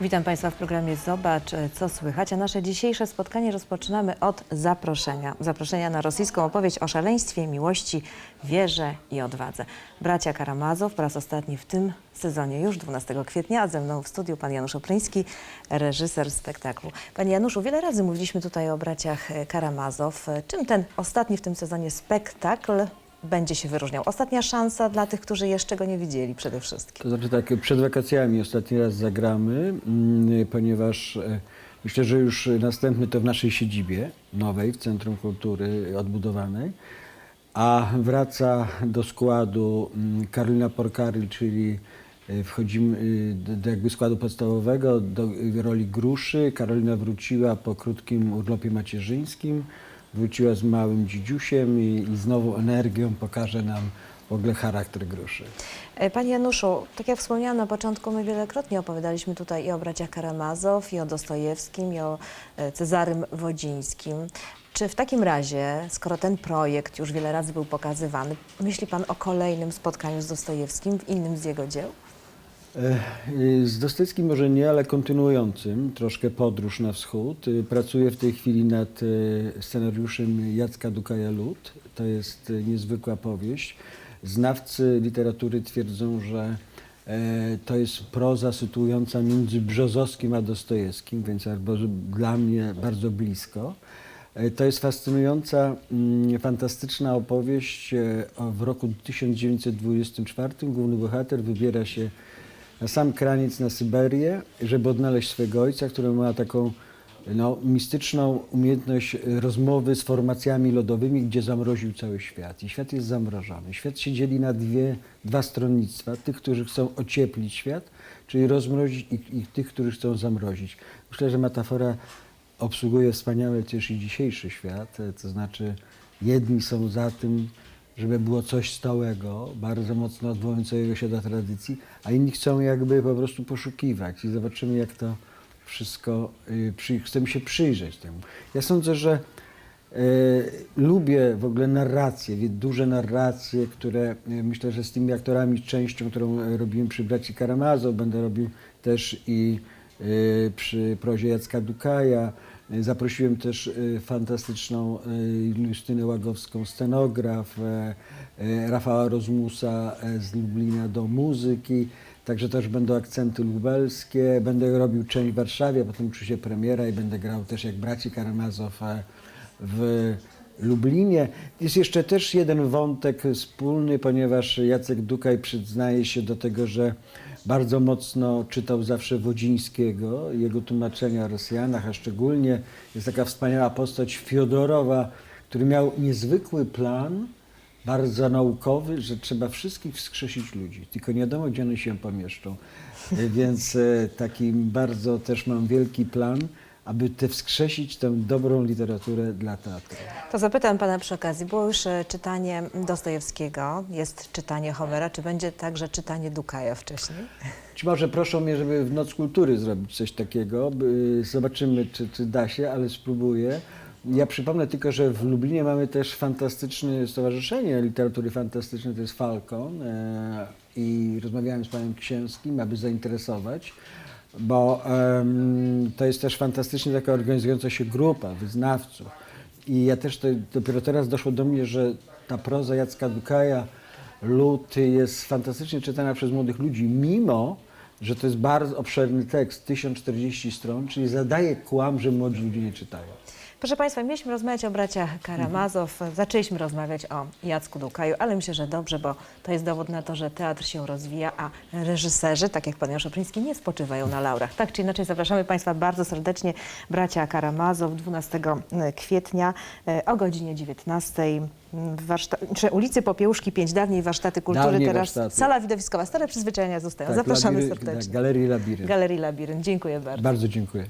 Witam Państwa w programie Zobacz, co słychać. A nasze dzisiejsze spotkanie rozpoczynamy od zaproszenia. Zaproszenia na rosyjską opowieść o szaleństwie, miłości, wierze i odwadze. Bracia Karamazow po raz ostatni w tym sezonie, już 12 kwietnia, a ze mną w studiu pan Janusz Opryński, reżyser spektaklu. Panie Januszu, wiele razy mówiliśmy tutaj o braciach Karamazow. Czym ten ostatni w tym sezonie spektakl będzie się wyróżniał? Ostatnia szansa dla tych, którzy jeszcze go nie widzieli przede wszystkim. To znaczy tak, przed wakacjami ostatni raz zagramy, mm, ponieważ e, myślę, że już następny to w naszej siedzibie nowej, w Centrum Kultury odbudowanej, a wraca do składu mm, Karolina Porkaryl, czyli e, wchodzimy y, do, do jakby składu podstawowego, do roli Gruszy. Karolina wróciła po krótkim urlopie macierzyńskim, wróciła z małym dzidziusiem i, i z nową energią pokaże nam w ogóle charakter Gruszy. E, Panie Januszu, tak jak wspomniałam na początku, my wielokrotnie opowiadaliśmy tutaj i o braciach Karamazow, i o Dostojewskim, i o e, Cezarym Wodzińskim. Czy w takim razie, skoro ten projekt już wiele razy był pokazywany, myśli Pan o kolejnym spotkaniu z Dostojewskim w innym z jego dzieł? E, Z Dostojewskim może nie, ale kontynuującym troszkę podróż na wschód. Y, Pracuję w tej chwili nad y, scenariuszem Jacka Dukaja Lud. To jest niezwykła powieść. Znawcy literatury twierdzą, że e, to jest proza sytuująca między Brzozowskim a Dostojewskim, więc dla mnie bardzo blisko. E, To jest fascynująca, mm, fantastyczna opowieść. e, W roku 1924 główny bohater wybiera się na sam kraniec na Syberię, żeby odnaleźć swego ojca, który ma taką no, mistyczną umiejętność rozmowy z formacjami lodowymi, gdzie zamroził cały świat. I świat jest zamrożony. Świat się dzieli na dwie, dwa stronnictwa. Tych, którzy chcą ocieplić świat, czyli rozmrozić i, i tych, którzy chcą zamrozić. Myślę, że metafora obsługuje wspaniale też i dzisiejszy świat, to znaczy jedni są za tym, żeby było coś stałego, bardzo mocno odwołującego się do tradycji, a inni chcą jakby po prostu poszukiwać i zobaczymy jak to wszystko, y, przy, chcemy się przyjrzeć temu. Ja sądzę, że e, lubię w ogóle narracje, duże narracje, które e, myślę, że z tymi aktorami, częścią, którą e, robiłem przy braci Karamazow, będę robił też i e, przy prozie Jacka Dukaja. E, Zaprosiłem też e, fantastyczną e, Justynę Łagowską, scenograf, Rafała Rozmusa z Lublina do muzyki. Także też będą akcenty lubelskie. Będę robił część w Warszawie, potem przy się premiera i będę grał też jak braci Karamazow w Lublinie. Jest jeszcze też jeden wątek wspólny, ponieważ Jacek Dukaj przyznaje się do tego, że bardzo mocno czytał zawsze Wodzińskiego, jego tłumaczenia o Rosjanach, a szczególnie jest taka wspaniała postać Fiodorowa, który miał niezwykły plan, bardzo naukowy, że trzeba wszystkich wskrzesić ludzi, tylko nie wiadomo, gdzie one się pomieszczą. E, Więc e, taki bardzo też mam wielki plan, aby te wskrzesić tę dobrą literaturę dla teatru. To zapytam Pana przy okazji. Było już e, czytanie Dostojewskiego, jest czytanie Homera. Czy będzie także czytanie Dukaja wcześniej? Być może proszą mnie, żeby w Noc Kultury zrobić coś takiego. Zobaczymy, czy, czy da się, ale spróbuję. Ja przypomnę tylko, że w Lublinie mamy też fantastyczne stowarzyszenie literatury fantastycznej, to jest Falcon. E, I rozmawiałem z panem Księskim, aby zainteresować, bo em, to jest też fantastycznie taka organizująca się grupa wyznawców. I ja też to, dopiero teraz doszło do mnie, że ta proza Jacka Dukaja, Lud jest fantastycznie czytana przez młodych ludzi, mimo że to jest bardzo obszerny tekst, 1040 stron, czyli zadaje kłam, że młodzi ludzie nie czytają. Proszę Państwa, mieliśmy rozmawiać o braciach Karamazow, zaczęliśmy rozmawiać o Jacku Dukaju, ale myślę, że dobrze, bo to jest dowód na to, że teatr się rozwija, a reżyserzy, tak jak pan Jan nie spoczywają na laurach. Tak czy inaczej zapraszamy Państwa bardzo serdecznie, bracia Karamazow 12 kwietnia e, o godzinie 19 w warszta- czy ulicy Popiełuszki 5, dawniej warsztaty kultury, Dawniej teraz warsztaty. sala widowiskowa, stare przyzwyczajenia zostają. Tak, Zapraszamy labiry- serdecznie. Tak, Galerii Labirynt. Galerii Labirynt, dziękuję bardzo. Bardzo dziękuję.